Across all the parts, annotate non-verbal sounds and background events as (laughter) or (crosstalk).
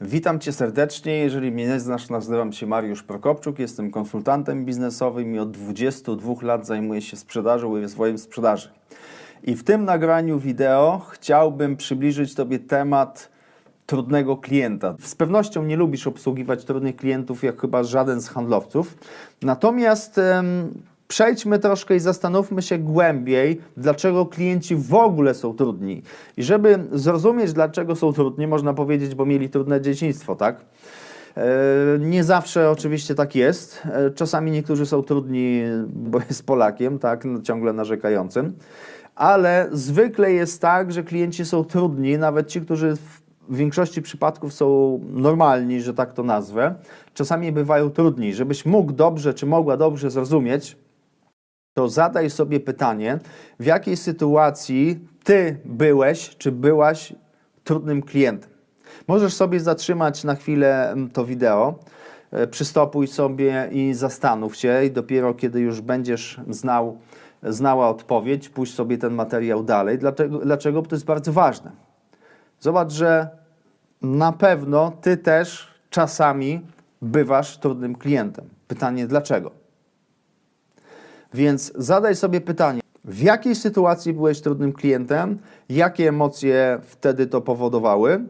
Witam Cię serdecznie. Jeżeli mnie nie znasz, nazywam się Mariusz Prokopczuk, jestem konsultantem biznesowym i od 22 lat zajmuję się sprzedażą i rozwojem sprzedaży. I w tym nagraniu wideo chciałbym przybliżyć Tobie temat trudnego klienta. Z pewnością nie lubisz obsługiwać trudnych klientów, jak chyba żaden z handlowców. Natomiast em, przejdźmy troszkę i zastanówmy się głębiej, dlaczego klienci w ogóle są trudni. I żeby zrozumieć, dlaczego są trudni, można powiedzieć, bo mieli trudne dzieciństwo, tak? E, Nie zawsze oczywiście tak jest. E, Czasami niektórzy są trudni, bo jest Polakiem, tak, no, ciągle narzekającym. Ale zwykle jest tak, że klienci są trudni, nawet ci, którzy w większości przypadków są normalni, że tak to nazwę, czasami bywają trudni. Żebyś mógł dobrze, czy mogła dobrze zrozumieć, to zadaj sobie pytanie, w jakiej sytuacji ty byłeś, czy byłaś trudnym klientem. Możesz sobie zatrzymać na chwilę mm, to wideo, e, przystopuj sobie i zastanów się i dopiero kiedy już będziesz znał, znała odpowiedź, puść sobie ten materiał dalej. Dlaczego? Dlaczego? Bo to jest bardzo ważne. Zobacz, że na pewno ty też czasami bywasz trudnym klientem. Pytanie dlaczego? Więc zadaj sobie pytanie, w jakiej sytuacji byłeś trudnym klientem, jakie emocje wtedy to powodowały,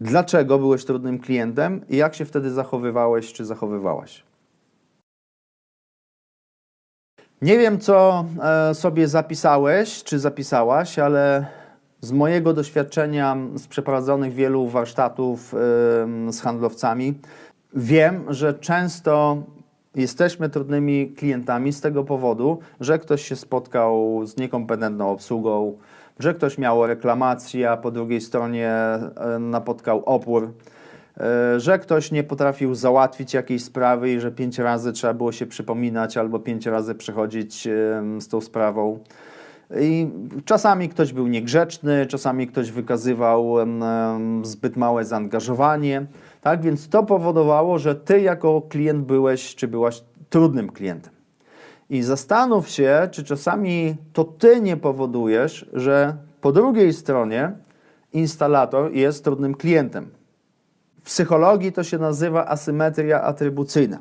dlaczego byłeś trudnym klientem? I jak się wtedy zachowywałeś czy zachowywałaś. Nie wiem, co e, sobie zapisałeś czy zapisałaś, ale z mojego doświadczenia z przeprowadzonych wielu warsztatów z handlowcami wiem, że często jesteśmy trudnymi klientami z tego powodu, że ktoś się spotkał z niekompetentną obsługą, że ktoś miał reklamację, a po drugiej stronie e, napotkał opór, e, że ktoś nie potrafił załatwić jakiejś sprawy i że pięć razy trzeba było się przypominać albo pięć razy przechodzić em, z tą sprawą. I czasami ktoś był niegrzeczny, czasami ktoś wykazywał zbyt małe zaangażowanie. Tak więc to powodowało, że ty jako klient byłeś czy byłaś trudnym klientem. I zastanów się, czy czasami to ty nie powodujesz, że po drugiej stronie instalator jest trudnym klientem. W psychologii to się nazywa asymetria atrybucyjna.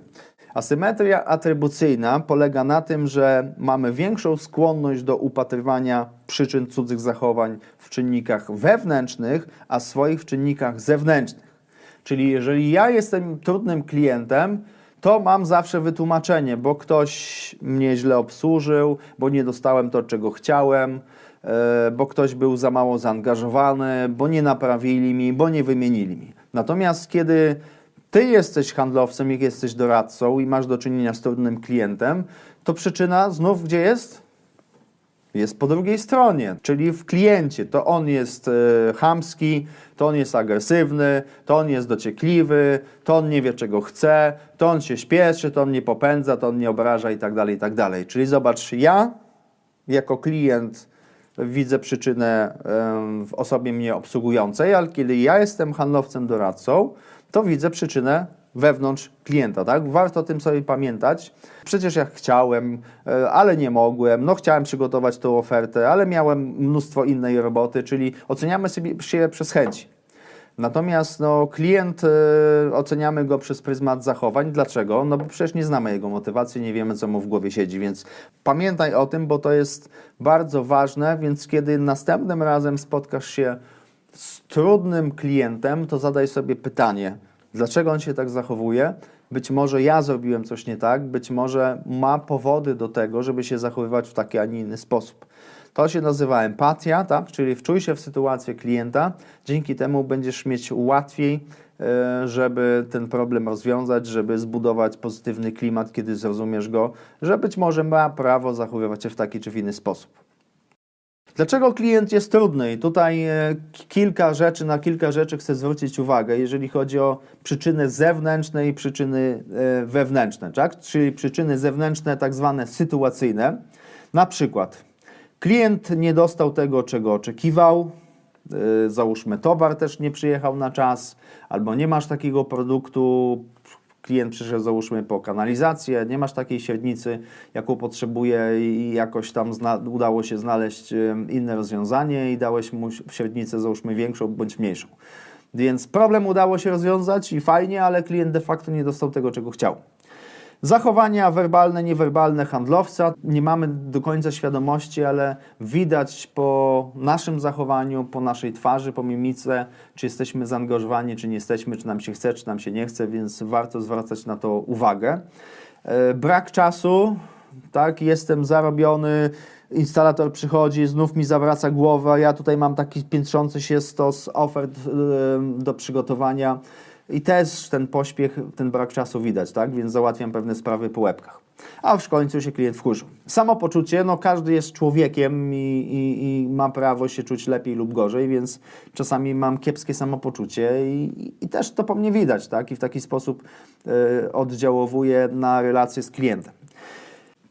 Asymetria atrybucyjna polega na tym, że mamy większą skłonność do upatrywania przyczyn cudzych zachowań w czynnikach wewnętrznych, a swoich w czynnikach zewnętrznych. Czyli jeżeli ja jestem trudnym klientem, to mam zawsze wytłumaczenie, bo ktoś mnie źle obsłużył, bo nie dostałem to, czego chciałem, e, bo ktoś był za mało zaangażowany, bo nie naprawili mi, bo nie wymienili mi. Natomiast kiedy ty jesteś handlowcem, jak jesteś doradcą i masz do czynienia z trudnym klientem, to przyczyna znów gdzie jest? jest po drugiej stronie, czyli w kliencie. To on jest e, chamski, to on jest agresywny, to on jest dociekliwy, to on nie wie czego chce, to on się śpieszy, to on nie popędza, to on nie obraża i tak dalej, i tak dalej. Czyli zobacz, ja jako klient widzę przyczynę w osobie mnie obsługującej, ale kiedy ja jestem handlowcem doradcą, to widzę przyczynę wewnątrz klienta, tak? Warto o tym sobie pamiętać. Przecież ja chciałem, e, ale nie mogłem, no chciałem przygotować tą ofertę, ale miałem mnóstwo innej roboty, czyli oceniamy sobie się przez chęci. Natomiast no, klient e, oceniamy go przez pryzmat zachowań. Dlaczego? No bo przecież nie znamy jego motywacji, nie wiemy, co mu w głowie siedzi, więc pamiętaj o tym, bo to jest bardzo ważne, więc kiedy następnym razem spotkasz się z trudnym klientem, to zadaj sobie pytanie, dlaczego on się tak zachowuje. Być może ja zrobiłem coś nie tak, być może ma powody do tego, żeby się zachowywać w taki, a nie inny sposób. To się nazywa empatia, tak? czyli wczuj się w sytuację klienta. Dzięki temu będziesz mieć łatwiej, e, żeby ten problem rozwiązać, żeby zbudować pozytywny klimat, kiedy zrozumiesz go, że być może ma prawo zachowywać się w taki czy w inny sposób. Dlaczego klient jest trudny? I tutaj e, kilka rzeczy, na kilka rzeczy chcę zwrócić uwagę, jeżeli chodzi o przyczyny zewnętrzne i przyczyny e, wewnętrzne, tak? czyli przyczyny zewnętrzne, tak zwane sytuacyjne. Na przykład klient nie dostał tego, czego oczekiwał, e, załóżmy towar też nie przyjechał na czas, albo nie masz takiego produktu, klient przyszedł załóżmy po kanalizację, nie masz takiej średnicy, jaką potrzebuje i jakoś tam udało się znaleźć inne rozwiązanie i dałeś mu średnicę załóżmy większą bądź mniejszą. Więc problem udało się rozwiązać i fajnie, ale klient de facto nie dostał tego, czego chciał. Zachowania werbalne, niewerbalne handlowca. Nie mamy do końca świadomości, ale widać po naszym zachowaniu, po naszej twarzy, po mimice, czy jesteśmy zaangażowani, czy nie jesteśmy, czy nam się chce, czy nam się nie chce, więc warto zwracać na to uwagę. E, Brak czasu, tak, jestem zarobiony, instalator przychodzi, znów mi zawraca głowę, ja tutaj mam taki piętrzący się stos ofert e, do przygotowania i też ten pośpiech, ten brak czasu widać, tak, więc załatwiam pewne sprawy po łebkach. A w końcu się klient wkurzył. Samopoczucie, no każdy jest człowiekiem i, i, i ma prawo się czuć lepiej lub gorzej, więc czasami mam kiepskie samopoczucie i, i też to po mnie widać, tak, i w taki sposób e, oddziałowuję na relacje z klientem.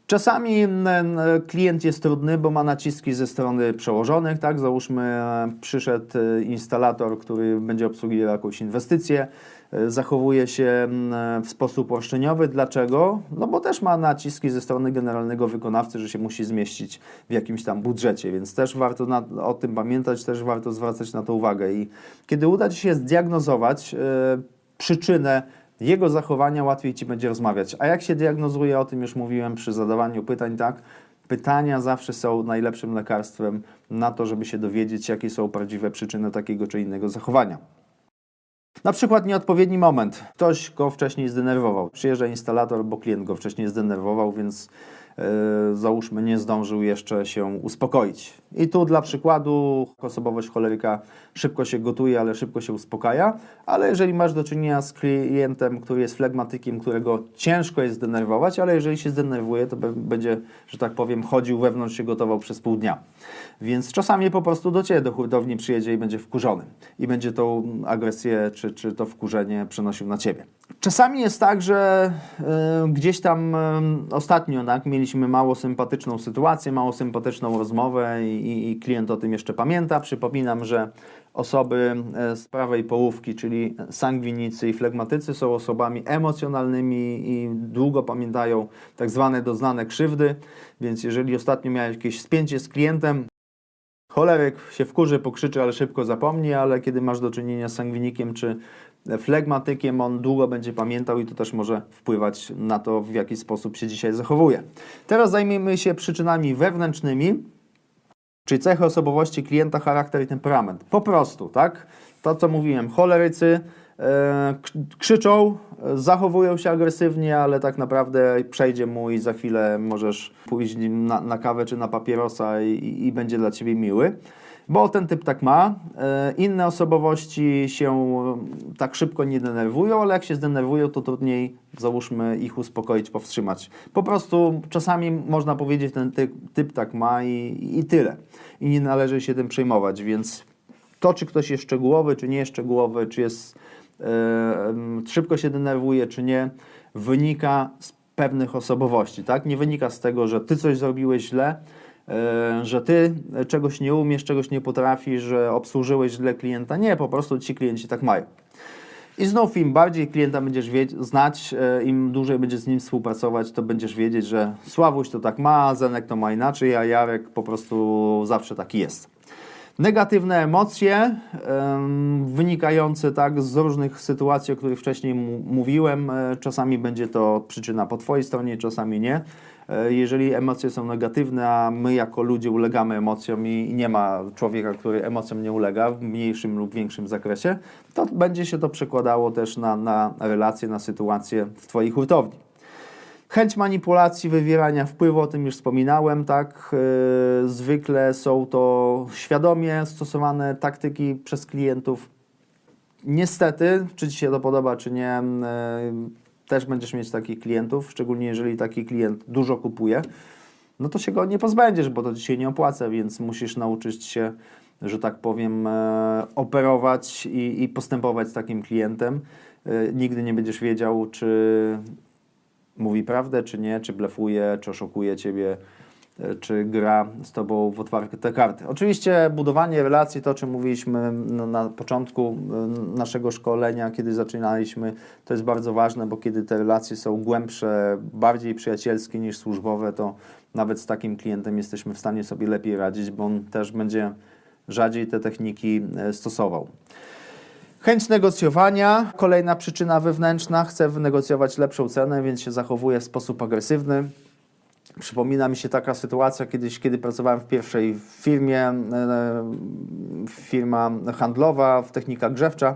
Czasami mm, klient jest trudny, bo ma naciski ze strony przełożonych, tak? Załóżmy, e, przyszedł e, instalator, który będzie obsługiwał jakąś inwestycję, e, zachowuje się mm, w sposób roszczeniowy. Dlaczego? No bo też ma naciski ze strony generalnego wykonawcy, że się musi zmieścić w jakimś tam budżecie, więc też warto na, o tym pamiętać, też warto zwracać na to uwagę. I kiedy uda Ci się zdiagnozować e, przyczynę jego zachowania łatwiej ci będzie rozmawiać. A jak się diagnozuje, o tym już mówiłem przy zadawaniu pytań, tak? Pytania zawsze są najlepszym lekarstwem na to, żeby się dowiedzieć, jakie są prawdziwe przyczyny takiego czy innego zachowania. Na przykład nieodpowiedni moment. Ktoś go wcześniej zdenerwował. Przyjeżdża instalator, bo klient go wcześniej zdenerwował, więc załóżmy nie zdążył jeszcze się uspokoić. I tu dla przykładu osobowość choleryka szybko się gotuje, ale szybko się uspokaja, ale jeżeli masz do czynienia z klientem, który jest flegmatykiem, którego ciężko jest zdenerwować, ale jeżeli się zdenerwuje, to będzie, że tak powiem, chodził wewnątrz się gotował przez pół dnia. Więc czasami po prostu do Ciebie do hurtowni przyjedzie i będzie wkurzony. I będzie tą agresję czy, czy to wkurzenie przenosił na Ciebie. Czasami jest tak, że y, gdzieś tam y, ostatnio tak, mieliśmy mało sympatyczną sytuację, mało sympatyczną rozmowę i, i, klient o tym jeszcze pamięta. Przypominam, że osoby e, z prawej połówki, czyli sangwinicy i flegmatycy są osobami emocjonalnymi i długo pamiętają tak zwane doznane krzywdy, więc jeżeli ostatnio miałeś jakieś spięcie z klientem, choleryk się wkurzy, pokrzyczy, ale szybko zapomni, ale kiedy masz do czynienia z sangwinikiem czy flegmatykiem, on długo będzie pamiętał i to też może wpływać na to, w jaki sposób się dzisiaj zachowuje. Teraz zajmijmy się przyczynami wewnętrznymi, czyli cechy osobowości klienta, charakter i temperament. Po prostu, tak? To, co mówiłem, cholerycy e, krzyczą, zachowują się agresywnie, ale tak naprawdę przejdzie mu i za chwilę możesz pójść na, na kawę czy na papierosa i, i będzie dla ciebie miły. Bo ten typ tak ma. E, Inne osobowości się e, tak szybko nie denerwują, ale jak się zdenerwują, to trudniej, załóżmy, ich uspokoić, powstrzymać. Po prostu czasami można powiedzieć, ten typ, typ tak ma i, i tyle. I nie należy się tym przejmować, więc to, czy ktoś jest szczegółowy, czy nie jest szczegółowy, czy jest em, szybko się denerwuje, czy nie, wynika z pewnych osobowości, tak? Nie wynika z tego, że ty coś zrobiłeś źle, że ty czegoś nie umiesz, czegoś nie potrafisz, że obsłużyłeś źle klienta. Nie, po prostu ci klienci tak mają. I znów im bardziej klienta będziesz znać, e, im dłużej będziesz z nim współpracować, to będziesz wiedzieć, że Sławuś to tak ma, Zenek to ma inaczej, a Jarek po prostu zawsze taki jest. Negatywne emocje em, wynikające tak z różnych sytuacji, o których wcześniej mówiłem. E, Czasami będzie to przyczyna po Twojej stronie, czasami nie. E, Jeżeli emocje są negatywne, a my jako ludzie ulegamy emocjom i nie ma człowieka, który emocjom nie ulega w mniejszym lub większym zakresie, to będzie się to przekładało też na, na relacje, na sytuację w Twojej hurtowni. Chęć manipulacji, wywierania wpływu, o tym już wspominałem, tak. Yy, zwykle są to świadomie stosowane taktyki przez klientów. Niestety, czy Ci się to podoba, czy nie, yy, też będziesz mieć takich klientów, szczególnie jeżeli taki klient dużo kupuje, no to się go nie pozbędziesz, bo to się nie opłaca, więc musisz nauczyć się, że tak powiem, e, operować i, i postępować z takim klientem. E, Nigdy nie będziesz wiedział, czy mówi prawdę, czy nie, czy blefuje, czy oszukuje ciebie, czy gra z tobą w otwarte karty. Oczywiście budowanie relacji, to o czym mówiliśmy na, na początku e, naszego szkolenia, kiedy zaczynaliśmy, to jest bardzo ważne, bo kiedy te relacje są głębsze, bardziej przyjacielskie niż służbowe, to nawet z takim klientem jesteśmy w stanie sobie lepiej radzić, bo on też będzie rzadziej te techniki e, stosował. Chęć negocjowania, kolejna przyczyna wewnętrzna, chcę wynegocjować lepszą cenę, więc się zachowuję w sposób agresywny. Przypomina mi się taka sytuacja kiedyś, kiedy pracowałem w pierwszej firmie, e, firma handlowa, w technika grzewcza.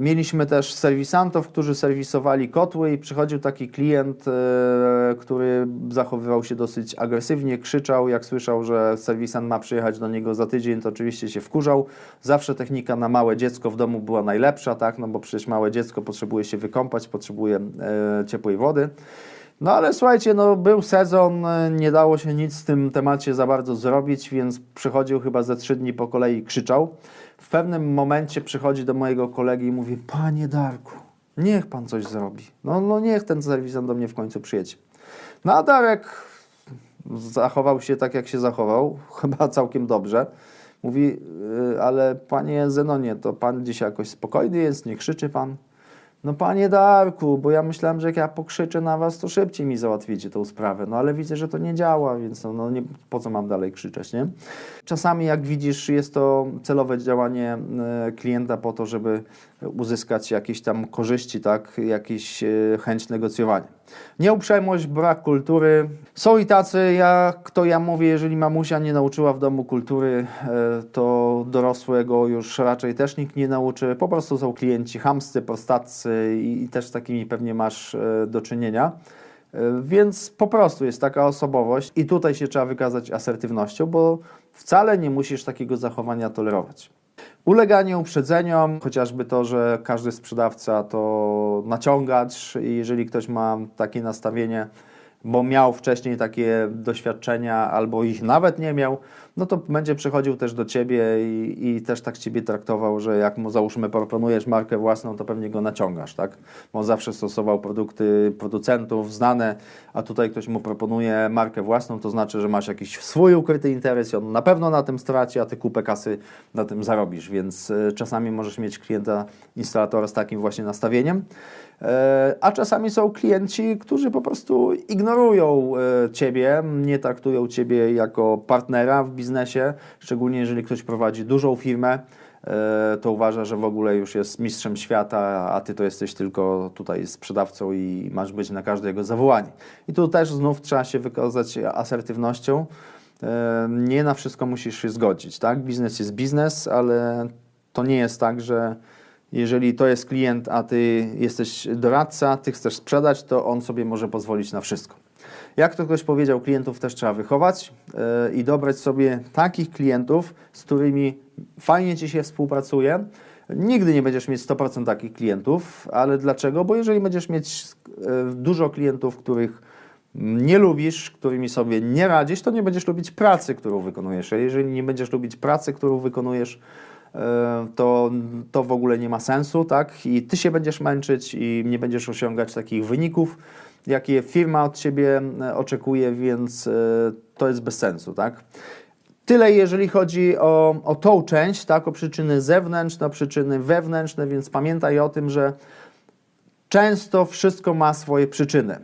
Mieliśmy też serwisantów, którzy serwisowali kotły i przychodził taki klient, e, który zachowywał się dosyć agresywnie, krzyczał, jak słyszał, że serwisant ma przyjechać do niego za tydzień, to oczywiście się wkurzał. Zawsze technika na małe dziecko w domu była najlepsza, tak, no bo przecież małe dziecko potrzebuje się wykąpać, potrzebuje e, ciepłej wody. No ale słuchajcie, no był sezon, e, nie dało się nic w tym temacie za bardzo zrobić, więc przychodził chyba ze trzy dni po kolei i krzyczał. W pewnym momencie przychodzi do mojego kolegi i mówi, panie Darku, niech pan coś zrobi. No, no niech ten serwisant do mnie w końcu przyjedzie. No a Darek zachował się tak, jak się zachował, (laughs) chyba całkiem dobrze. Mówi, "Y, ale panie Zenonie, to pan dzisiaj jakoś spokojny jest, nie krzyczy pan? No panie Darku, bo ja myślałem, że jak ja pokrzyczę na was, to szybciej mi załatwicie tą sprawę. No ale widzę, że to nie działa, więc no, no nie, po co mam dalej krzyczeć, nie? Czasami, jak widzisz, jest to celowe działanie e, klienta po to, żeby uzyskać jakieś tam korzyści, tak? Jakieś e, chęć negocjowania. Nieuprzejmość, brak kultury. Są i tacy, jak to ja mówię, jeżeli mamusia nie nauczyła w domu kultury, e, to dorosłego już raczej też nikt nie nauczy. Po prostu są klienci chamscy, prostaccy i, i też z takimi pewnie masz e, do czynienia. E, Więc po prostu jest taka osobowość i tutaj się trzeba wykazać asertywnością, bo wcale nie musisz takiego zachowania tolerować. Uleganie uprzedzeniom, chociażby to, że każdy sprzedawca to naciągacz i jeżeli ktoś ma takie nastawienie, bo miał wcześniej takie doświadczenia albo ich nawet nie miał, no to będzie przychodził też do Ciebie i, i też tak Ciebie traktował, że jak mu załóżmy proponujesz markę własną, to pewnie go naciągasz, tak? Bo on zawsze stosował produkty producentów znane, a tutaj ktoś mu proponuje markę własną, to znaczy, że masz jakiś swój ukryty interes i on na pewno na tym straci, a Ty kupę kasy na tym zarobisz, więc y, czasami możesz mieć klienta, instalatora z takim właśnie nastawieniem. E, A czasami są klienci, którzy po prostu ignorują e, Ciebie, nie traktują Ciebie jako partnera w biznesie, szczególnie jeżeli ktoś prowadzi dużą firmę, e, to uważa, że w ogóle już jest mistrzem świata, a Ty to jesteś tylko tutaj sprzedawcą i masz być na każde jego zawołanie. I tu też znów trzeba się wykazać asertywnością. Nie na wszystko musisz się zgodzić, tak? Biznes jest biznes, ale to nie jest tak, że jeżeli to jest klient, a ty jesteś doradca, ty chcesz sprzedać, to on sobie może pozwolić na wszystko. Jak to ktoś powiedział, klientów też trzeba wychować yy, i dobrać sobie takich klientów, z którymi fajnie ci się współpracuje. Nigdy nie będziesz mieć 100% takich klientów, ale dlaczego? Bo jeżeli będziesz mieć yy, dużo klientów, których nie lubisz, którymi sobie nie radzisz, to nie będziesz lubić pracy, którą wykonujesz. A jeżeli nie będziesz lubić pracy, którą wykonujesz, to, to w ogóle nie ma sensu, tak? I ty się będziesz męczyć i nie będziesz osiągać takich wyników, jakie firma od ciebie e, oczekuje, więc e, to jest bez sensu, tak? Tyle jeżeli chodzi o, o tą część, tak? O przyczyny zewnętrzne, o przyczyny wewnętrzne, więc pamiętaj o tym, że Często wszystko ma swoje przyczyny.